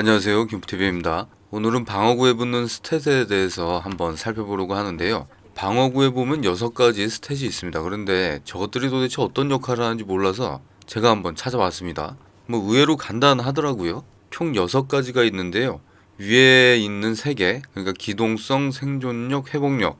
안녕하세요. 김TV입니다. 오늘은 방어구에 붙는 스탯에 대해서 한번 살펴보려고 하는데요. 방어구에 보면 6가지 스탯이 있습니다. 그런데 저것들이 도대체 어떤 역할을 하는지 몰라서 제가 한번 찾아봤습니다. 뭐 의외로 간단하더라고요. 총 6가지가 있는데요. 위에 있는 3개, 그러니까 기동성, 생존력, 회복력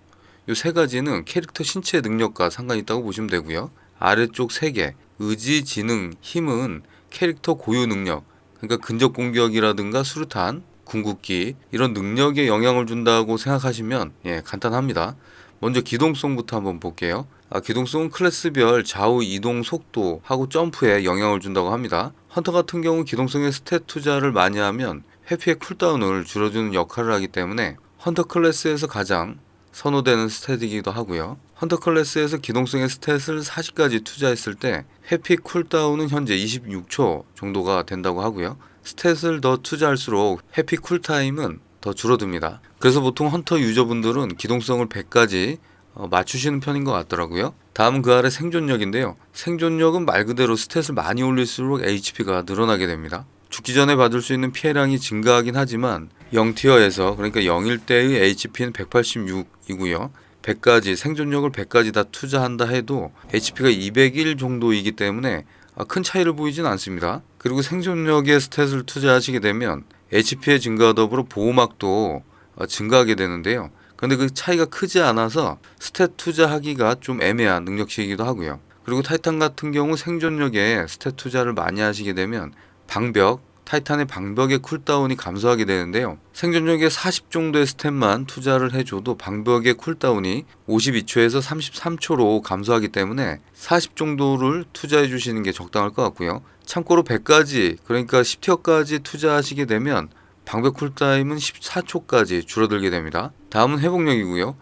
이 세 가지는 캐릭터 신체 능력과 상관이 있다고 보시면 되고요. 아래쪽 3개, 의지, 지능, 힘은 캐릭터 고유 능력, 그러니까 근접 공격이라든가 수류탄, 궁극기 이런 능력에 영향을 준다고 생각하시면 예, 간단합니다. 먼저 기동성부터 한번 볼게요. 아, 기동성은 클래스별 좌우 이동 속도하고 점프에 영향을 준다고 합니다. 헌터 같은 경우 기동성의 스탯 투자를 많이 하면 회피의 쿨다운을 줄여주는 역할을 하기 때문에 헌터 클래스에서 가장 선호되는 스탯이기도 하고요. 헌터 클래스에서 기동성의 스탯을 40까지 투자했을 때 회피 쿨다운은 현재 26초 정도가 된다고 하고요. 스탯을 더 투자할수록 회피 쿨타임은 더 줄어듭니다. 그래서 보통 헌터 유저분들은 기동성을 100까지 어, 맞추시는 편인 것 같더라고요. 다음은 그 아래 생존력인데요. 생존력은 말 그대로 스탯을 많이 올릴수록 HP가 늘어나게 됩니다. 죽기 전에 받을 수 있는 피해량이 증가하긴 하지만 0티어에서 그러니까 0일 때의 HP는 186이고요. 100까지 생존력을 100까지 다 투자한다 해도 HP가 201 정도이기 때문에 아, 큰 차이를 보이진 않습니다. 그리고 생존력에 스탯을 투자하시게 되면 HP의 증가와 더불어 보호막도 어, 증가하게 되는데요. 근데 그 차이가 크지 않아서 스탯 투자하기가 좀 애매한 능력치이기도 하고요. 그리고 타이탄 같은 경우 생존력에 스탯 투자를 많이 하시게 되면 방벽, 타이탄의 방벽의 쿨다운이 감소하게 되는데요. 생존력에 40 정도의 스탯만 투자를 해줘도 방벽의 쿨다운이 52초에서 33초로 감소하기 때문에 40 정도를 투자해 주시는 게 적당할 것 같고요. 참고로 100까지 그러니까 10티어까지 투자하시게 되면 방벽 쿨타임은 14초까지 줄어들게 됩니다. 다음은 회복력이고요.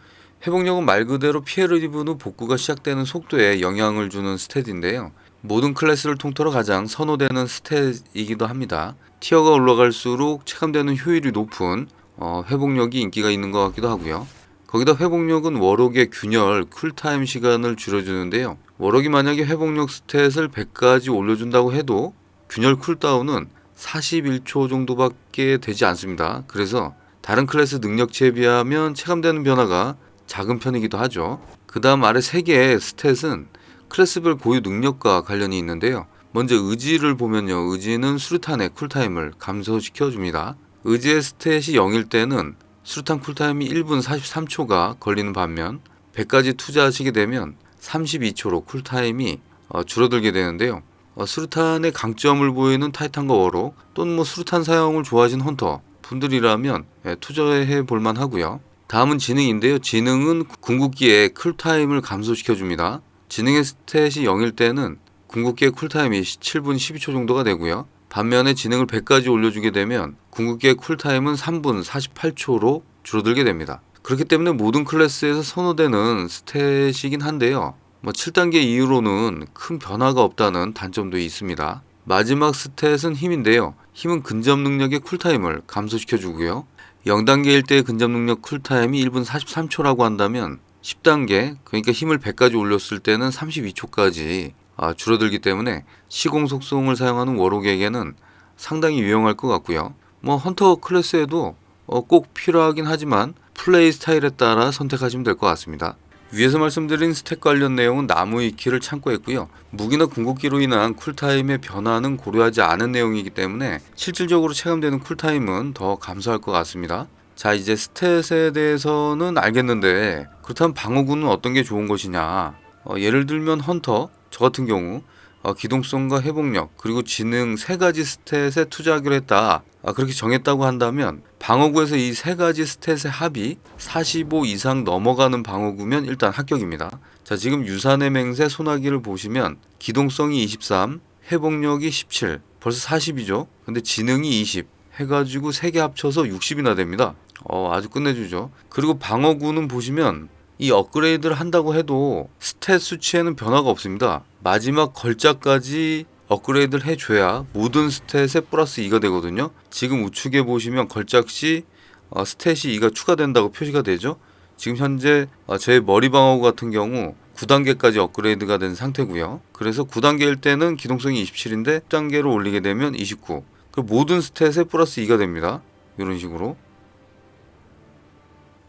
회복력은 말 그대로 피해를 입은 후 복구가 시작되는 속도에 영향을 주는 스탯인데요. 모든 클래스를 통틀어 가장 선호되는 스탯이기도 합니다. 티어가 올라갈수록 체감되는 효율이 높은 어, 회복력이 인기가 있는 것 같기도 하고요. 거기다 회복력은 워록의 균열, 쿨타임 시간을 줄여주는데요. 워록이 만약에 회복력 스탯을 100까지 올려준다고 해도 균열 쿨다운은 41초 정도밖에 되지 않습니다. 그래서 다른 클래스 능력치에 비하면 체감되는 변화가 작은 편이기도 하죠. 그 다음 아래 3개의 스탯은 클래스별 고유 능력과 관련이 있는데요. 먼저 의지를 보면요. 의지는 수류탄의 쿨타임을 감소시켜 줍니다. 의지의 스탯이 0일 때는 수류탄 쿨타임이 1분 43초가 걸리는 반면 100까지 투자하시게 되면 32초로 쿨타임이 어, 줄어들게 되는데요. 어, 수류탄의 강점을 보이는 타이탄과 워로 또는 뭐 수류탄 사용을 좋아하시는 헌터 분들이라면 예, 투자해 볼만 하고요. 다음은 지능인데요. 지능은 궁극기의 쿨타임을 감소시켜 줍니다. 지능의 스탯이 0일 때는 궁극기의 쿨타임이 7분 12초 정도가 되고요. 반면에 지능을 100까지 올려주게 되면 궁극기의 쿨타임은 3분 48초로 줄어들게 됩니다. 그렇기 때문에 모든 클래스에서 선호되는 스탯이긴 한데요. 뭐 7단계 이후로는 큰 변화가 없다는 단점도 있습니다. 마지막 스탯은 힘인데요. 힘은 근접 능력의 쿨타임을 감소시켜 주고요. 0단계일 때의 근접 능력 쿨타임이 1분 43초라고 한다면 10단계 그러니까 힘을 100까지 올렸을 때는 32초까지 아, 줄어들기 때문에 시공 속성을 사용하는 워록에게는 상당히 유용할 것 같고요. 뭐 헌터 클래스에도 어, 꼭 필요하긴 하지만 플레이 스타일에 따라 선택하시면 될 것 같습니다. 위에서 말씀드린 스택 관련 내용은 나무 위키를 참고했고요. 무기나 궁극기로 인한 쿨타임의 변화는 고려하지 않은 내용이기 때문에 실질적으로 체감되는 쿨타임은 더 감소할 것 같습니다. 자 이제 스탯에 대해서는 알겠는데 그렇다면 방어구는 어떤 게 좋은 것이냐? 어, 예를 들면 헌터 저 같은 경우 어, 기동성과 회복력 그리고 지능 세 가지 스탯에 투자하기로 했다. 아, 그렇게 정했다고 한다면 방어구에서 이 세 가지 스탯의 합이 45 이상 넘어가는 방어구면 일단 합격입니다. 자 지금 유산의 맹세 소나기를 보시면 기동성이 23 회복력이 17 벌써 40이죠? 근데 지능이 20 해가지고 세 개 합쳐서 60이나 됩니다 어, 아주 끝내주죠. 그리고 방어구는 보시면 이 업그레이드를 한다고 해도 스탯 수치에는 변화가 없습니다. 마지막 걸작까지 업그레이드를 해줘야 모든 스탯에 플러스 2가 되거든요. 지금 우측에 보시면 걸작 시 어, 스탯이 2가 추가된다고 표시가 되죠. 지금 현재 어, 제 머리 방어구 같은 경우 9단계까지 업그레이드가 된 상태고요. 그래서 9단계일 때는 기동성이 27인데 10단계로 올리게 되면 29. 그 모든 스탯에 플러스 2가 됩니다. 이런 식으로.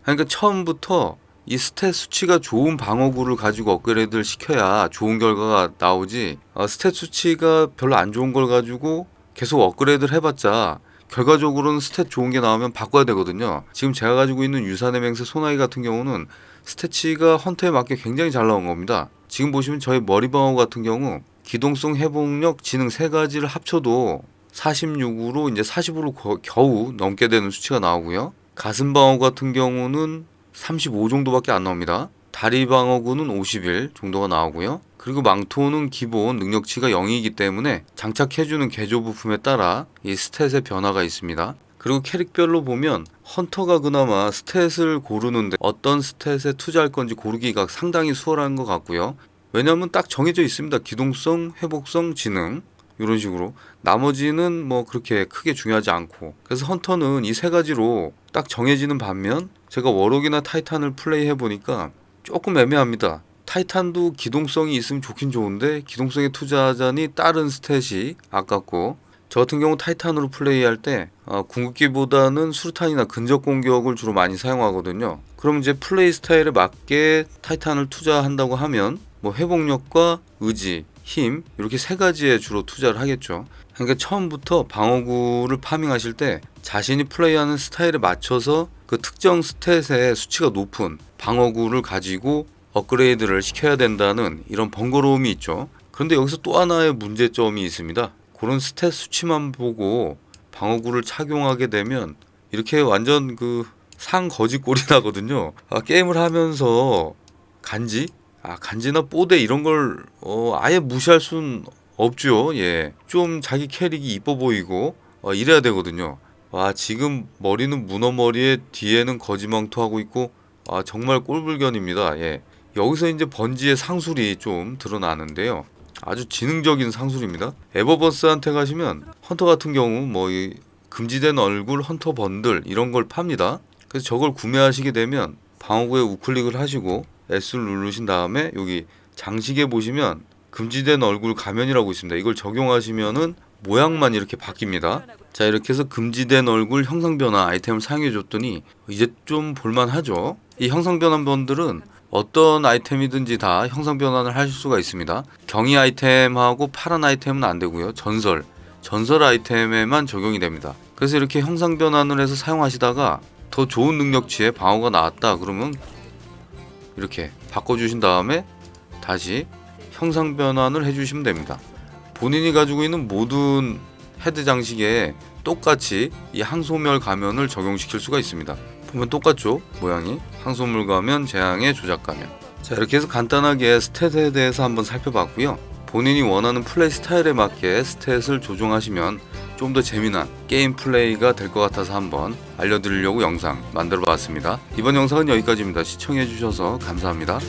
그러니까 처음부터 이 스탯 수치가 좋은 방어구를 가지고 업그레이드를 시켜야 좋은 결과가 나오지 어, 스탯 수치가 별로 안 좋은 걸 가지고 계속 업그레이드를 해봤자 결과적으로는 스탯 좋은 게 나오면 바꿔야 되거든요. 지금 제가 가지고 있는 유산의 맹세 소나기 같은 경우는 스태치가 헌터에 맞게 굉장히 잘 나온 겁니다. 지금 보시면 저희 머리 방어 같은 경우 기동성, 회복력, 지능 세 가지를 합쳐도 46으로 이제 40으로 겨우 넘게 되는 수치가 나오고요. 가슴 방어 같은 경우는 35 정도밖에 안 나옵니다. 다리 방어구는 51 정도가 나오고요. 그리고 망토는 기본 능력치가 0이기 때문에 장착해주는 개조 부품에 따라 이 스탯의 변화가 있습니다. 그리고 캐릭별로 보면 헌터가 그나마 스탯을 고르는데 어떤 스탯에 투자할 건지 고르기가 상당히 수월한 것 같고요. 왜냐하면 딱 정해져 있습니다. 기동성, 회복성, 지능 이런 식으로 나머지는 뭐 그렇게 크게 중요하지 않고 그래서 헌터는 이 세 가지로 딱 정해지는 반면 제가 워록이나 타이탄을 플레이해 보니까 조금 애매합니다. 타이탄도 기동성이 있으면 좋긴 좋은데 기동성에 투자하자니 다른 스탯이 아깝고 저 같은 경우 타이탄으로 플레이할 때 어, 궁극기보다는 수류탄이나 근접 공격을 주로 많이 사용하거든요. 그럼 이제 플레이 스타일에 맞게 타이탄을 투자한다고 하면 뭐 회복력과 의지, 힘 이렇게 세 가지에 주로 투자를 하겠죠. 그러니까 처음부터 방어구를 파밍하실 때 자신이 플레이하는 스타일에 맞춰서 그 특정 스탯의 수치가 높은 방어구를 가지고 업그레이드를 시켜야 된다는 이런 번거로움이 있죠. 그런데 여기서 또 하나의 문제점이 있습니다. 그런 스탯 수치만 보고 방어구를 착용하게 되면 이렇게 완전 그 상 거지 꼴이 나거든요. 아, 게임을 하면서 간지, 아 간지나 뽀대 이런 걸 어, 아예 무시할 순 없죠. 예, 좀 자기 캐릭이 이뻐 보이고 어, 이래야 되거든요. 와 지금 머리는 문어 머리에 뒤에는 거지망토 하고 있고 아 정말 꼴불견입니다. 예, 여기서 이제 번지의 상술이 좀 드러나는데요. 아주 지능적인 상술입니다. 에버버스한테 가시면 헌터 같은 경우 뭐이 금지된 얼굴 헌터 번들 이런 걸 팝니다. 그래서 저걸 구매하시게 되면 방어구에 우클릭을 하시고 S를 누르신 다음에 여기 장식에 보시면 금지된 얼굴 가면이라고 있습니다. 이걸 적용하시면은 모양만 이렇게 바뀝니다. 자 이렇게 해서 금지된 얼굴 형상 변화 아이템을 사용해 줬더니 이제 좀 볼만하죠. 이 형상 변환 번들은 어떤 아이템이든지 다 형상 변환을 하실 수가 있습니다. 경이 아이템하고 파란 아이템은 안 되고요. 전설, 전설 아이템에만 적용이 됩니다. 그래서 이렇게 형상 변환을 해서 사용하시다가 더 좋은 능력치의 방어가 나왔다 그러면 이렇게 바꿔주신 다음에 다시 형상 변환을 해주시면 됩니다. 본인이 가지고 있는 모든 헤드 장식에 똑같이 이 항소멸 가면을 적용시킬 수가 있습니다. 보면 똑같죠? 모양이 항소물 가면, 재앙의 조작 가면. 자 이렇게 해서 간단하게 스탯에 대해서 한번 살펴봤고요. 본인이 원하는 플레이 스타일에 맞게 스탯을 조정하시면 좀 더 재미난 게임 플레이가 될 것 같아서 한번 알려드리려고 영상 만들어 봤습니다. 이번 영상은 여기까지입니다. 시청해 주셔서 감사합니다.